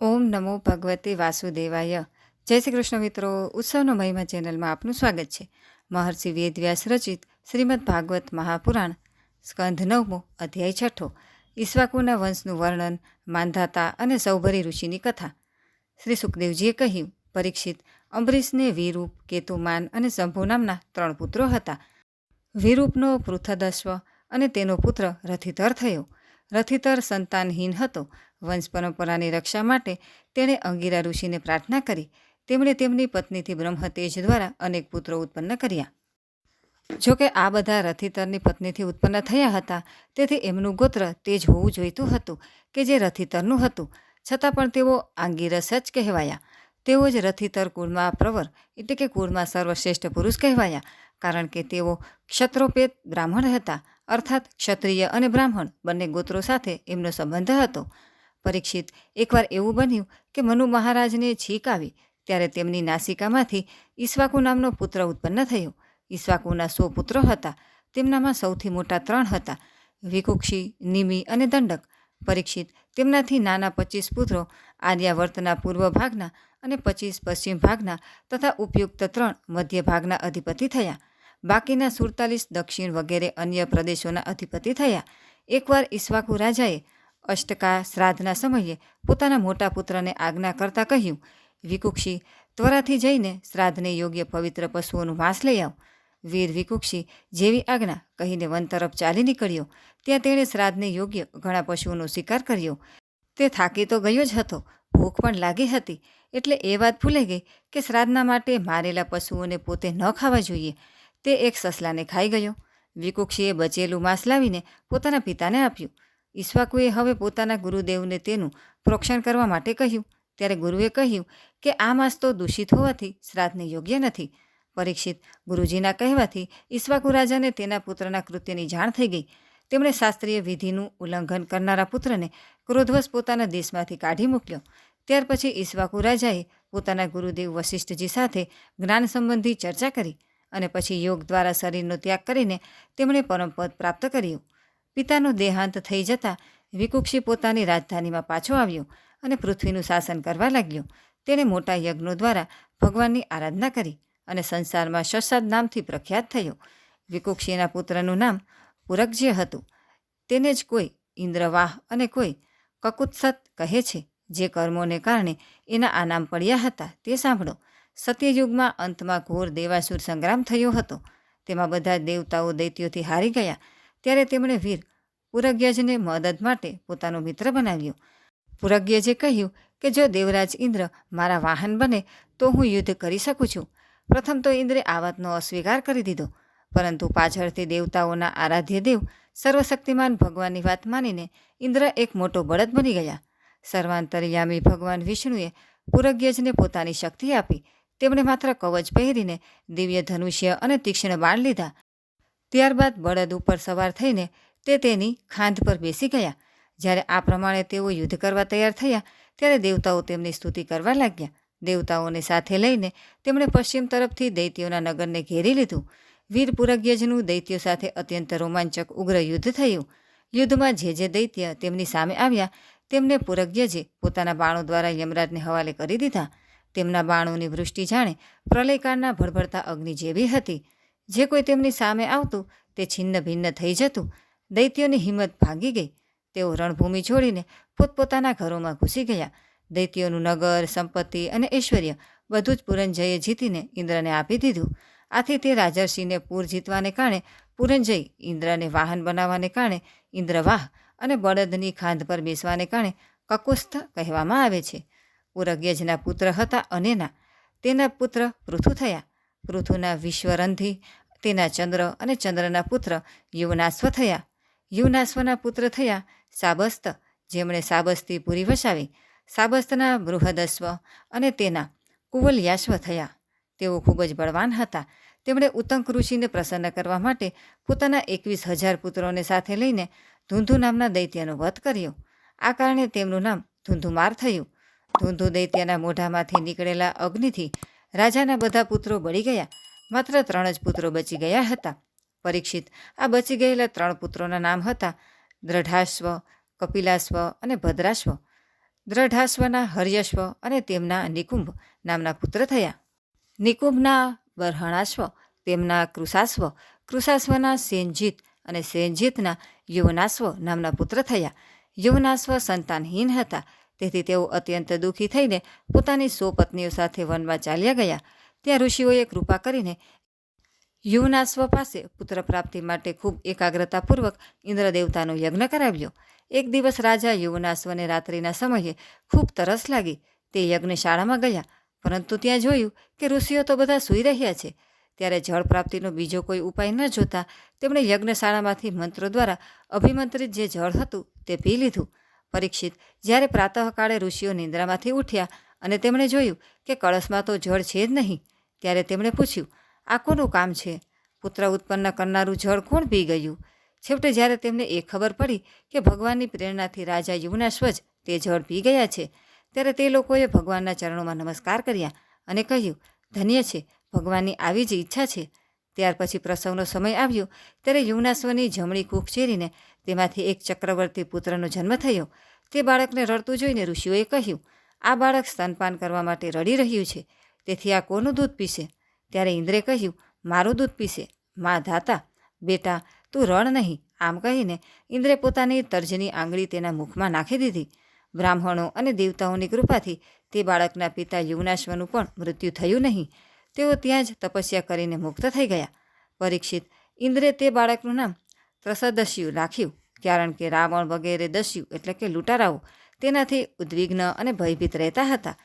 ઓમ નમો ભગવતે વાસુદેવાય. જય શ્રી કૃષ્ણ મિત્રો, ઉત્સવનો મહિમા ચેનલમાં આપનું સ્વાગત છે. મહર્ષિ વેદવ્યાસ રચિત શ્રીમદ ભાગવત મહાપુરાણ સ્કંધ નવમો અધ્યાય છઠ્ઠો. ઈશ્વાકુના વંશનું વર્ણન માંધાતા અને સૌભરી ઋષિની કથા. શ્રી સુખદેવજીએ કહ્યું, પરીક્ષિત અંબરીશને વિરૂપ કેતુમાન અને શંભુ નામના ત્રણ પુત્રો હતા. વિરૂપનો પૃથદશ્વ અને તેનો પુત્ર રથિધર થયો. રથિધર સંતાનહીન હતો. વંશ પરંપરાની રક્ષા માટે તેણે અંગીરા ઋષિને પ્રાર્થના કરી. તેમણે તેમની પત્નીથી બ્રહ્મતેજ દ્વારા અનેક પુત્રો ઉત્પન્ન કર્યા. જોકે આ બધા રથિતરની પત્નીથી ઉત્પન્ન થયા હતા, તેથી એમનું ગોત્ર તેજ હોવું જોઈતું હતું કે જે રથિતરનું હતું. છતાં પણ તેઓ આંગીરસ જ કહેવાયા. તેઓ જ રથિતર કુળમાં પ્રવર એટલે કે કુળમાં સર્વશ્રેષ્ઠ પુરુષ કહેવાયા, કારણ કે તેઓ ક્ષત્રોપેત બ્રાહ્મણ હતા. અર્થાત ક્ષત્રિય અને બ્રાહ્મણ બંને ગોત્રો સાથે એમનો સંબંધ હતો. પરીક્ષિત. એકવાર એવું બન્યું કે મનુ મહારાજને છીક આવી, ત્યારે તેમની નાસિકામાંથી ઈશ્વાકુ નામનો પુત્ર ઉત્પન્ન થયો. ઈશ્વાકુના સો પુત્રો હતા. તેમનામાં સૌથી મોટા ત્રણ હતા, વિકુક્ષી, નિમી અને દંડક. પરીક્ષિત તેમનાથી નાના પચીસ પુત્રો આર્યાવર્તના પૂર્વ ભાગના અને પચીસ પશ્ચિમ ભાગના તથા ઉપયુક્ત ત્રણ મધ્ય ભાગના અધિપતિ થયા. બાકીના સુડતાલીસ દક્ષિણ વગેરે અન્ય પ્રદેશોના અધિપતિ થયા. એકવાર ઈશ્વાકુ રાજાએ અષ્ટકા શ્રાદ્ધના સમયે પોતાના મોટા પુત્રને આજ્ઞા કરતાં કહ્યું, વિકુક્ષી, ત્વરાથી જઈને શ્રાદ્ધને યોગ્ય પવિત્ર પશુઓનું માંસ લઈ આવ. વીર વિકુક્ષી જેવી આજ્ઞા કહીને વન તરફ ચાલી નીકળ્યો. ત્યાં તેણે શ્રાદ્ધને યોગ્ય ઘણા પશુઓનો શિકાર કર્યો. તે થાકી તો ગયો જ હતો, ભૂખ પણ લાગી હતી, એટલે એ વાત ભૂલાઈ ગઈ કે શ્રાદ્ધના માટે મારેલા પશુઓને પોતે ન ખાવા જોઈએ. તે એક સસલાને ખાઈ ગયો. વિકુક્ષીએ બચેલું માંસ લાવીને પોતાના પિતાને આપ્યું. ઈશ્વાકુએ હવે પોતાના ગુરુદેવને તેનું પ્રોક્ષણ કરવા માટે કહ્યું. ત્યારે ગુરુએ કહ્યું કે આ માસ તો દૂષિત હોવાથી શ્રાદ્ધને યોગ્ય નથી. પરીક્ષિત ગુરુજીના કહેવાથી ઈશ્વાકુ રાજાને તેના પુત્રના કૃત્યની જાણ થઈ ગઈ. તેમણે શાસ્ત્રીય વિધિનું ઉલ્લંઘન કરનારા પુત્રને ક્રોધવશ પોતાના દેશમાંથી કાઢી મૂક્યો. ત્યાર પછી ઈશ્વાકુ રાજાએ પોતાના ગુરુદેવ વશિષ્ઠજી સાથે જ્ઞાન સંબંધી ચર્ચા કરી અને પછી યોગ દ્વારા શરીરનો ત્યાગ કરીને તેમણે પરમપદ પ્રાપ્ત કર્યું. પિતાનો દેહાંત થઈ જતાં વિકુક્ષી પોતાની રાજધાનીમાં પાછો આવ્યો અને પૃથ્વીનું શાસન કરવા લાગ્યો. તેણે મોટા યજ્ઞો દ્વારા ભગવાનની આરાધના કરી અને સંસારમાં શશાદ નામથી પ્રખ્યાત થયો. વિકુક્ષીના પુત્રનું નામ પુરકજ્ય હતું. તેને જ કોઈ ઇન્દ્રવાહ અને કોઈ કકુત્સત કહે છે, જે કર્મોને કારણે એના આ નામ પડ્યા હતા. તે સાંભળો, સત્યયુગમાં અંતમાં ઘોર દેવાસુર સંગ્રામ થયો હતો. તેમાં બધા દેવતાઓ દૈત્યોથી હારી ગયા ત્યારે તેમણે વીર પુરગ્યજને મદદ માટે પોતાનો મિત્ર બનાવ્યો. પુરગ્યજે કહ્યું કે જો દેવરાજ ઇન્દ્ર મારા વાહન બને તો હું યુદ્ધ કરી શકું છું. પ્રથમ તો ઇન્દ્રે આ વાતનો અસ્વીકાર કરી દીધો. પરંતુ પાછળથી દેવતાઓના આરાધ્ય દેવ સર્વશક્તિમાન ભગવાનની વાત માનીને ઇન્દ્ર એક મોટો બળદ બની ગયા. સર્વાંતરયામી ભગવાન વિષ્ણુએ પુરગ્યજને પોતાની શક્તિ આપી. તેમણે માત્ર કવચ પહેરીને દિવ્ય ધનુષ્ય અને તીક્ષ્ણ બાણ લીધા. ત્યારબાદ બળદ ઉપર સવાર થઈને તે તેની ખાંધ પર બેસી ગયા. જ્યારે આ પ્રમાણે તેઓ યુદ્ધ કરવા તૈયાર થયા, ત્યારે દેવતાઓ તેમની સ્તુતિ કરવા લાગ્યા. દેવતાઓને સાથે લઈને તેમણે પશ્ચિમ તરફથી દૈત્યોના નગરને ઘેરી લીધું. વીર પુરગ્યજનું દૈત્યો સાથે અત્યંત રોમાંચક ઉગ્ર યુદ્ધ થયું. યુદ્ધમાં જે જે દૈત્ય તેમની સામે આવ્યા, તેમને પુરગ્યજે પોતાના બાણો દ્વારા યમરાજને હવાલે કરી દીધા. તેમના બાણોની વૃષ્ટિ જાણે પ્રલયકાળના ભળભળતા અગ્નિ જેવી હતી. જે કોઈ તેમની સામે આવતું, તે છિન્ન ભિન્ન થઈ જતું, દૈત્યોની હિંમત ભાગી ગઈ. તેઓ રણભૂમિ છોડીને પોતપોતાના ઘરોમાં ઘૂસી ગયા. દૈત્યોનું નગર, સંપત્તિ અને ઐશ્વર્ય બધું જ પુરંજયે જીતીને ઇન્દ્રને આપી દીધું. આથી તે રાજર્ષિને પૂર જીતવાને કારણે, પુરંજય ઇન્દ્રને વાહન બનાવવાને કારણે, ઇન્દ્રવાહ અને બળદની ખાંધ પર બેસવાને કારણે કકુસ્થ કહેવામાં આવે છે. પુરગ્યજના પુત્ર હતા અનેના તેના પુત્ર પૃથુ થયા. પૃથુના વિશ્વરંધી, તેના ચંદ્ર અને ચંદ્રના પુત્ર યુવનાશ્વ થયા. યુવનાશ્વના પુત્ર થયા સાબસ્ત, જેમણે સાબસ્તી પૂરી વસાવી. સાબસ્તના બૃહદસ્વ અને તેના કુવલયાશ્વ થયા. તેઓ ખૂબ જ બળવાન હતા. તેમણે ઉત્તંક ઋષિને પ્રસન્ન કરવા માટે પોતાના એકવીસ હજાર પુત્રોને સાથે લઈને ધૂંધુ નામના દૈત્યનો વધ કર્યો. આ કારણે તેમનું નામ ધૂંધુમાર થયું. ધૂંધુ દૈત્યના મોઢામાંથી નીકળેલા અગ્નિથી રાજાના બધા પુત્રો બળી ગયા. માત્ર ત્રણ જ પુત્રો બચી ગયા હતા. પરીક્ષિત આ બચી ગયેલા ત્રણ પુત્રોના નામ હતા દ્રઢાશ્વ, કપિલાશ્વ અને ભદ્રાશ્વ. દ્રઢાશ્વના હર્યશ્વ અને તેમના નિકુંભ નામના પુત્ર થયા. નિકુંભના બરહણાશ્વ, તેમના કૃષાશ્વ, કૃષાશ્વના સેનજીત અને સેનજીતના યુવનાશ્વ નામના પુત્ર થયા. યુવનાશ્વ સંતાનહીન હતા. તેથી તેઓ અત્યંત દુઃખી થઈને પોતાની સો પત્નીઓ સાથે વનમાં ચાલ્યા ગયા. ત્યાં ઋષિઓએ કૃપા કરીને યુવનાશ્વ પાસે પુત્ર પ્રાપ્તિ માટે ખૂબ એકાગ્રતાપૂર્વક ઇન્દ્રદેવતાનો યજ્ઞ કરાવ્યો. એક દિવસ રાજા યુવનાશ્વને રાત્રિના સમયે ખૂબ તરસ લાગી. તે યજ્ઞશાળામાં ગયા, પરંતુ ત્યાં જોયું કે ઋષિઓ તો બધા સૂઈ રહ્યા છે. ત્યારે જળ પ્રાપ્તિનો બીજો કોઈ ઉપાય ન જોતા તેમણે યજ્ઞશાળામાંથી મંત્રો દ્વારા અભિમંત્રિત જે જળ હતું તે પી લીધું. પરીક્ષિત. જ્યારે પ્રાતઃકાળે ઋષિઓ નિંદ્રામાંથી ઉઠ્યા અને તેમણે જોયું કે કળશમાં તો જળ છે જ નહીં, ત્યારે તેમણે પૂછ્યું, આ કોનું કામ છે? પુત્ર ઉત્પન્ન કરનારું જળ કોણ પી ગયું? છેવટે જ્યારે તેમને એ ખબર પડી કે ભગવાનની પ્રેરણાથી રાજા યુવનાશ્વજ તે જળ પી ગયા છે, ત્યારે તે લોકોએ ભગવાનના ચરણોમાં નમસ્કાર કર્યા અને કહ્યું, ધન્ય છે, ભગવાનની આવી જ ઈચ્છા છે. ત્યાર પછી પ્રસવનો સમય આવ્યો, ત્યારે યુવનાશ્વની જમણી કૂખ ચેરીને તેમાંથી એક ચક્રવર્તી પુત્રનો જન્મ થયો. તે બાળકને રડતું જોઈને ઋષિઓએ કહ્યું, આ બાળક સ્તનપાન કરવા માટે રડી રહ્યું છે. તેથી આ કોનું દૂધ પીશે? ત્યારે ઇન્દ્રે કહ્યું, મારું દૂધ પીશે. મા ધાતા, બેટા, તું રણ નહીં. આમ કહીને ઇન્દ્રે પોતાની તર્જની આંગળી તેના મુખમાં નાખી દીધી. બ્રાહ્મણો અને દેવતાઓની કૃપાથી તે બાળકના પિતા યુવનાશ્વનું પણ મૃત્યુ થયું નહીં. તેઓ ત્યાં જ તપસ્યા કરીને મુક્ત થઈ ગયા. પરીક્ષિત, ઇન્દ્રે તે બાળકનું નામ ત્રસદસ્યુ રાખ્યું કારણ કે રાવણ વગેરે દસ્યુ એટલે કે લૂંટારાઓ તેનાથી ઉદ્વિગ્ન અને ભયભીત રહેતા હતા.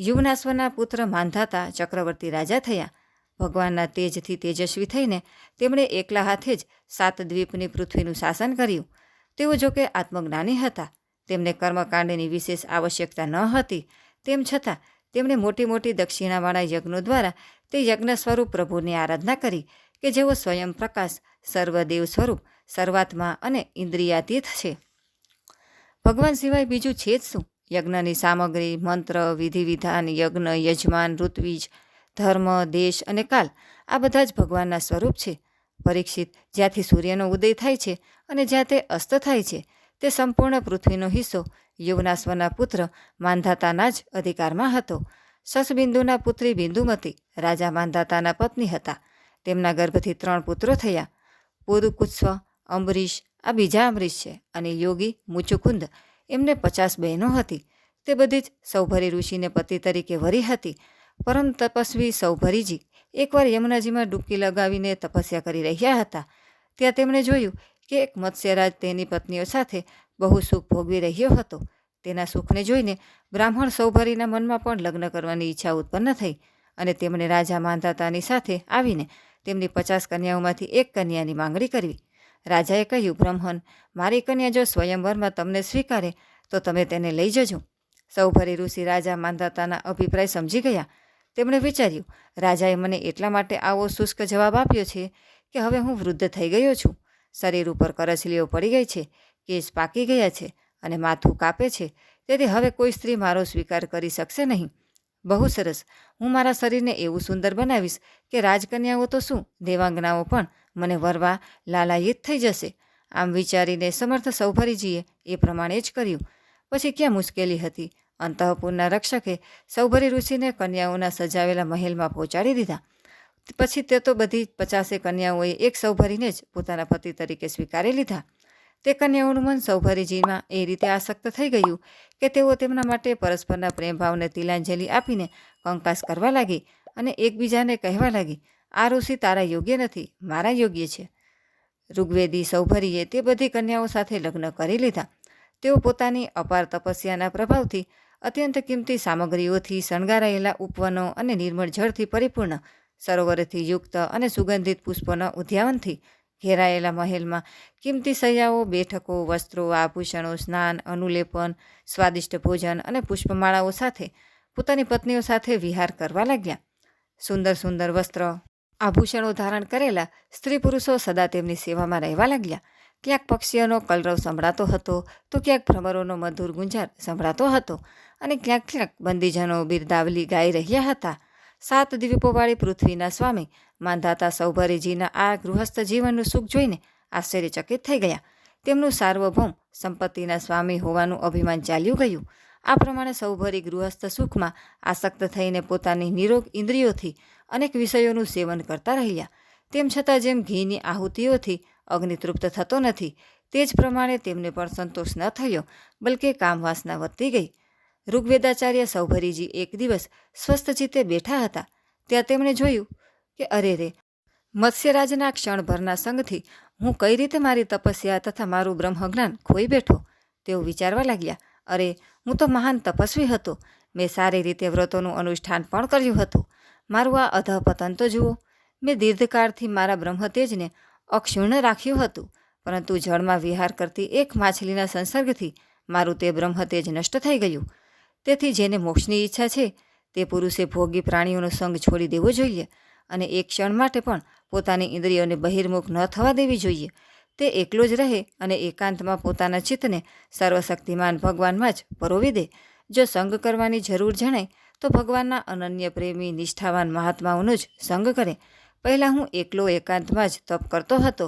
યુવનાશ્વના પુત્ર માંધાતા ચક્રવર્તી રાજા થયા. ભગવાનના તેજથી તેજસ્વી થઈને તેમણે એકલા હાથે જ સાત દ્વીપની પૃથ્વીનું શાસન કર્યું. તેઓ જોકે આત્મજ્ઞાની હતા. તેમને કર્મકાંડની વિશેષ આવશ્યકતા ન હતી. તેમ છતાં તેમણે મોટી મોટી દક્ષિણાવાળા યજ્ઞો દ્વારા તે યજ્ઞ સ્વરૂપ પ્રભુની આરાધના કરી, કે જેઓ સ્વયં પ્રકાશ, સર્વદેવ સ્વરૂપ સર્વાત્મા અને ઇન્દ્રિયાતીત છે. ભગવાન સિવાય બીજું છે જ શું? યજ્ઞની સામગ્રી, મંત્ર વિધિ વિધાન યજ્ઞ, યજમાન, ઋત્વિજ, ધર્મ, દેશ અને કાલ આ બધા જ ભગવાનના સ્વરૂપ છે. પરીક્ષિત જ્યાંથી સૂર્યનો ઉદય થાય છે અને જ્યાં તે અસ્ત થાય છે, તે સંપૂર્ણ પૃથ્વીનો હિસ્સો યુવનાશ્વના પુત્ર માંધાતાના જ અધિકારમાં હતો. સસબિંદુના પુત્રી બિંદુમતી રાજા માંધાતાના પત્ની હતા. તેમના ગર્ભથી ત્રણ પુત્રો થયા. પુરુકુત્સ્વ અંબરીશ, આ બીજા અંબરીશ છે અને યોગી મુચુકુંદ. એમને પચાસ બહેનો હતી. તે બધી જ સૌભરી ઋષિને પતિ તરીકે વરી હતી, પરમ તપસ્વી સૌભરીજી. એકવાર યમુનાજીમાં ડૂબકી લગાવીને તપસ્યા કરી રહ્યા હતા, ત્યાં તેમણે જોયું કે એક મત્સ્યરાજ તેની પત્નીઓ સાથે બહુ સુખ ભોગવી રહ્યો હતો. તેના સુખને જોઈને બ્રાહ્મણ સૌભરીના મનમાં પણ લગ્ન કરવાની ઈચ્છા ઉત્પન્ન થઈ અને તેમણે રાજા માંધાતાની સાથે આવીને તેમની પચાસ કન્યાઓમાંથી એક કન્યાની માંગણી કરવી. રાજાએ કહ્યું, બ્રહ્મન, મારી કન્યા જો સ્વયંવરમાં તમને સ્વીકારે, તો તમે તેને લઈ જજો. સૌભરી ઋષિ રાજા માંધાતાના અભિપ્રાય સમજી ગયા. તેમણે વિચાર્યું, રાજાએ મને એટલા માટે આવો શુષ્ક જવાબ આપ્યો છે કે હવે હું વૃદ્ધ થઈ ગયો છું. શરીર ઉપર કરચલીઓ પડી ગઈ છે કેસ પાકી ગયા છે અને માથું કાપે છે. તેથી હવે કોઈ સ્ત્રી મારો સ્વીકાર કરી શકશે નહીં. બહુ સરસ. હું મારા શરીરને એવું સુંદર બનાવીશ કે રાજકન્યાઓ તો શું, દેવાંગનાઓ પણ. મને વરવા લાલાયિત થઈ જશે. આમ વિચારીને સમર્થ સૌભરીજીએ એ પ્રમાણે જ કર્યું. પછી ક્યાં મુશ્કેલી હતી? અંતઃપુરના રક્ષકે સૌભરી ઋષિને કન્યાઓના સજાવેલા મહેલમાં પહોંચાડી દીધા. પછી તે તો બધી પચાસે કન્યાઓએ એક સૌભરીને જ પોતાના પતિ તરીકે સ્વીકારી લીધા. તે કન્યાઓનું મન સૌભરીજીમાં એ રીતે આસક્ત થઈ ગયું કે તેઓ તેમના માટે પરસ્પરના પ્રેમભાવને તિલાંજલિ આપીને કંકાસ કરવા લાગી અને એકબીજાને કહેવા લાગી આ ઋષિ તારા યોગ્ય નથી, મારા યોગ્ય છે. ઋગ્વેદી સૌભરીએ તે બધી કન્યાઓ સાથે લગ્ન કરી લીધા. તેઓ પોતાની અપાર તપસ્યાના પ્રભાવથી અત્યંત કિંમતી સામગ્રીઓથી શણગારાયેલા ઉપવનો અને નિર્મળ જળથી પરિપૂર્ણ સરોવરથી યુક્ત અને સુગંધિત પુષ્પોના ઉદ્યાવનથી ઘેરાયેલા મહેલમાં કિંમતી સૈયાઓ, બેઠકો, વસ્ત્રો, આભૂષણો, સ્નાન, અનુલેપન, સ્વાદિષ્ટ ભોજન અને પુષ્પમાળાઓ સાથે પોતાની પત્નીઓ સાથે વિહાર કરવા લાગ્યા. સુંદર સુંદર વસ્ત્ર આભૂષણો ધારણ કરેલા સ્ત્રી પુરુષો સદા તેમની સેવામાં રહેવા લાગ્યા. ક્યાંક પક્ષીઓનો કલરવ સંભળાતો હતો, તો ક્યાંક ભ્રમરોનો મધુર ગુંજાર સંભળાતો હતો અને ક્યાંક ક્યાંક બંદીજનો બિરદાવલી ગાઈ રહ્યા હતા. સાત દ્વીપોવાળી પૃથ્વીના સ્વામી માંધાતા સૌભરીજીના આ ગૃહસ્થ જીવનનું સુખ જોઈને આશ્ચર્યચકિત થઈ ગયા. તેમનું સાર્વભૌમ સંપત્તિના સ્વામી હોવાનું અભિમાન ચાલ્યું ગયું. આ પ્રમાણે સૌભરી ગૃહસ્થ સુખમાં આસક્ત થઈને પોતાની નિરોગ ઇન્દ્રિયોથી અનેક વિષયોનું સેવન કરતા રહ્યા. તેમ છતાં જેમ ઘીની આહુતિઓથી અગ્નિ તૃપ્ત થતો નથી, તે જ પ્રમાણે તેમને પણ સંતોષ ન થયો, બલકે કામવાસના વધતી ગઈ. ઋગ્વેદાચાર્ય સૌભરીજી એક દિવસ સ્વસ્થ ચિત્તે બેઠા હતા. ત્યાં તેમણે જોયું કે, અરે રે, મત્સ્યરાજના ક્ષણભરના સંગથી હું કઈ રીતે મારી તપસ્યા તથા મારું બ્રહ્મજ્ઞાન ખોઈ બેઠો? તેઓ વિચારવા લાગ્યા. અરે, હું તો મહાન તપસ્વી હતો. મેં સારી રીતે વ્રતોનું અનુષ્ઠાન પણ કર્યું હતું. મારું આ અધઃપતન તો જુઓ, મેં દીર્ઘકાળથી મારા બ્રહ્મતેજને અક્ષુણ્ણ રાખ્યું હતું, પરંતુ જળમાં વિહાર કરતી એક માછલીના સંસર્ગથી મારું તે બ્રહ્મતેજ નષ્ટ થઈ ગયું. તેથી જેને મોક્ષની ઈચ્છા છે, તે પુરુષે ભોગી પ્રાણીઓનો સંગ છોડી દેવો જોઈએ અને એક ક્ષણ માટે પણ પોતાની ઇન્દ્રિયોને બહિર્મુખ ન થવા દેવી જોઈએ. તે એકલો જ રહે અને એકાંતમાં પોતાના ચિત્તને સર્વશક્તિમાન ભગવાનમાં જ પરોવી દે. જો સંગ કરવાની જરૂર જણાય, તો ભગવાનના અનન્ય પ્રેમી, નિષ્ઠાવાન મહાત્માઓનો જ સંગ કરે. પહેલાં હું એકલો એકાંતમાં જ તપ કરતો હતો,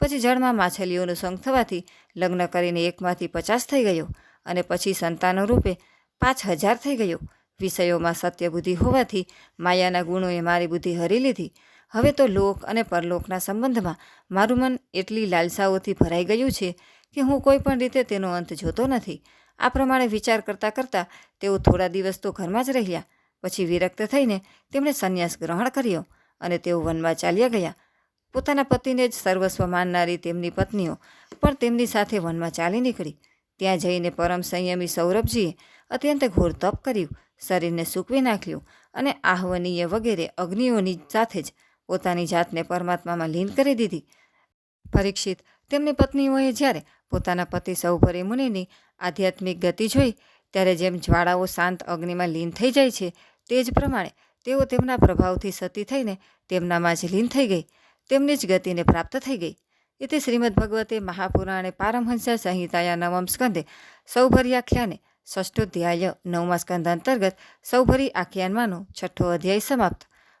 પછી જળમાં માછલીઓનો સંગ થવાથી લગ્ન કરીને એકમાંથી પચાસ થઈ ગયો અને પછી સંતાનો રૂપે પાંચ હજાર થઈ ગયો. વિષયોમાં સત્ય બુદ્ધિ હોવાથી માયાના ગુણોએ મારી બુદ્ધિ હરી લીધી. હવે તો લોક અને પરલોકના સંબંધમાં મારું મન એટલી લાલસાઓથી ભરાઈ ગયું છે કે હું કોઈ પણ રીતે તેનો અંત જોતો નથી. આ પ્રમાણે વિચાર કરતાં કરતાં તેઓ થોડા દિવસ તો ઘરમાં જ રહ્યા, પછી વિરક્ત થઈને તેમણે સંન્યાસ ગ્રહણ કર્યો અને તેઓ વનમાં ચાલ્યા ગયા. પોતાના પતિને જ સર્વસ્વ માનનારી તેમની પત્નીઓ પણ તેમની સાથે વનમાં ચાલી નીકળી. ત્યાં જઈને પરમ સંયમી સૌરભજીએ અત્યંત ઘોર તપ કર્યું, શરીરને સૂકવી નાખ્યું અને આહ્વનીય વગેરે અગ્નિઓની સાથે જ પોતાની જાતને પરમાત્મામાં લીન કરી દીધી. પરીક્ષિત તેમની પત્નીઓએ જ્યારે પોતાના પતિ સૌભરી મુનિની આધ્યાત્મિક ગતિ જોઈ, ત્યારે જેમ જ્વાળાઓ શાંત અગ્નિમાં લીન થઈ જાય છે, તે જ પ્રમાણે તેઓ તેમના પ્રભાવથી સતી થઈને તેમનામાં જ લીન થઈ ગઈ, તેમની જ ગતિને પ્રાપ્ત થઈ ગઈ. એથી શ્રીમદ ભગવતે મહાપુરાણે પારમહંસા સંહિતાયા નવમ સ્કંધે સૌભરી આખ્યાને ષષ્ઠોધ્યાય નવમા સ્કંધ અંતર્ગત સૌભરી આખ્યાનમાંનો છઠ્ઠો અધ્યાય સમાપ્ત